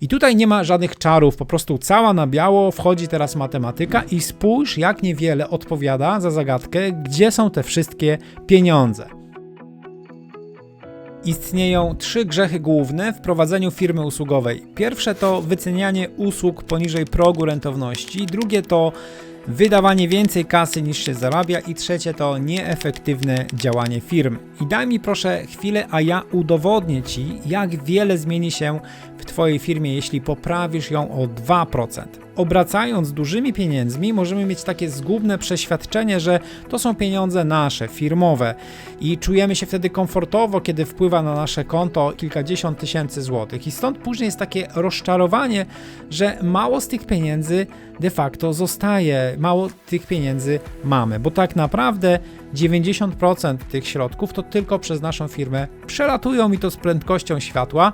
I tutaj nie ma żadnych czarów, po prostu cała na biało wchodzi teraz matematyka i spójrz, jak niewiele odpowiada za zagadkę, gdzie są te wszystkie pieniądze. Istnieją trzy grzechy główne w prowadzeniu firmy usługowej. Pierwsze to wycenianie usług poniżej progu rentowności, drugie to wydawanie więcej kasy niż się zarabia i trzecie to nieefektywne działanie firmy. I daj mi proszę chwilę, a ja udowodnię Ci, jak wiele zmieni się w Twojej firmie, jeśli poprawisz ją o 2%. Obracając dużymi pieniędzmi, możemy mieć takie zgubne przeświadczenie, że to są pieniądze nasze, firmowe. I czujemy się wtedy komfortowo, kiedy wpływa na nasze konto kilkadziesiąt tysięcy złotych. I stąd później jest takie rozczarowanie, że mało z tych pieniędzy de facto zostaje, mało tych pieniędzy mamy, bo tak naprawdę 90% tych środków to tylko przez naszą firmę przelatują mi to z prędkością światła,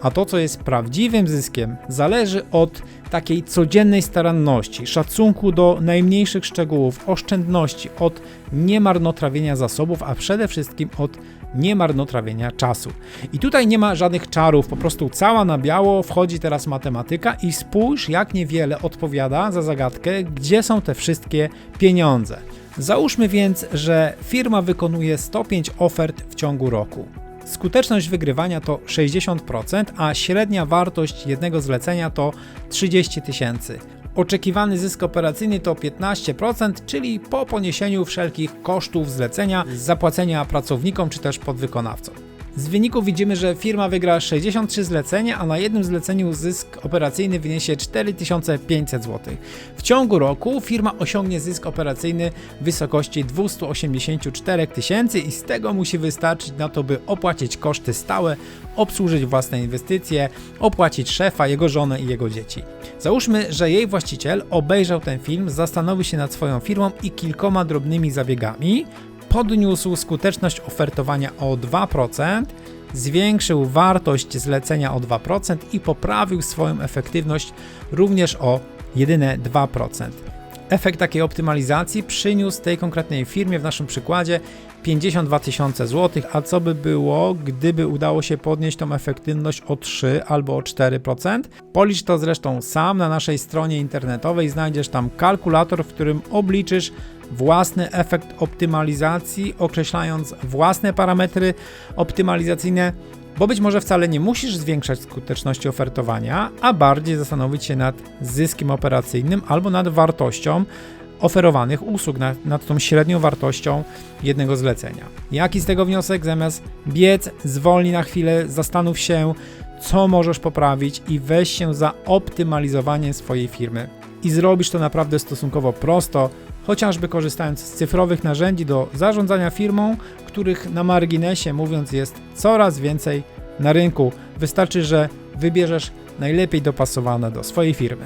a to, co jest prawdziwym zyskiem, zależy od takiej codziennej staranności, szacunku do najmniejszych szczegółów, oszczędności, od niemarnotrawienia zasobów, a przede wszystkim od niemarnotrawienia czasu. I tutaj nie ma żadnych czarów, po prostu cała na biało wchodzi teraz matematyka i spójrz, jak niewiele odpowiada za zagadkę, gdzie są te wszystkie pieniądze. Załóżmy więc, że firma wykonuje 105 ofert w ciągu roku. Skuteczność wygrywania to 60%, a średnia wartość jednego zlecenia to 30 tysięcy. Oczekiwany zysk operacyjny to 15%, czyli po poniesieniu wszelkich kosztów zlecenia, zapłacenia pracownikom czy też podwykonawcom. Z wyniku widzimy, że firma wygra 63 zlecenia, a na jednym zleceniu zysk operacyjny wyniesie 4500 zł. W ciągu roku firma osiągnie zysk operacyjny w wysokości 284 tysięcy i z tego musi wystarczyć na to, by opłacić koszty stałe, obsłużyć własne inwestycje, opłacić szefa, jego żonę i jego dzieci. Załóżmy, że jej właściciel obejrzał ten film, zastanowił się nad swoją firmą i kilkoma drobnymi zabiegami podniósł skuteczność ofertowania o 2%, zwiększył wartość zlecenia o 2% i poprawił swoją efektywność również o jedyne 2%. Efekt takiej optymalizacji przyniósł tej konkretnej firmie w naszym przykładzie 52 tysiące złotych, a co by było, gdyby udało się podnieść tą efektywność o 3 albo o 4%? Policz to zresztą sam na naszej stronie internetowej, znajdziesz tam kalkulator, w którym obliczysz własny efekt optymalizacji, określając własne parametry optymalizacyjne, bo być może wcale nie musisz zwiększać skuteczności ofertowania, a bardziej zastanowić się nad zyskiem operacyjnym albo nad wartością oferowanych usług, nad, nad tą średnią wartością jednego zlecenia. Jaki z tego wniosek? Zamiast biec, zwolnij na chwilę, zastanów się, co możesz poprawić i weź się za optymalizowanie swojej firmy. I zrobisz to naprawdę stosunkowo prosto, chociażby korzystając z cyfrowych narzędzi do zarządzania firmą, których na marginesie mówiąc jest coraz więcej na rynku. Wystarczy, że wybierzesz najlepiej dopasowane do swojej firmy.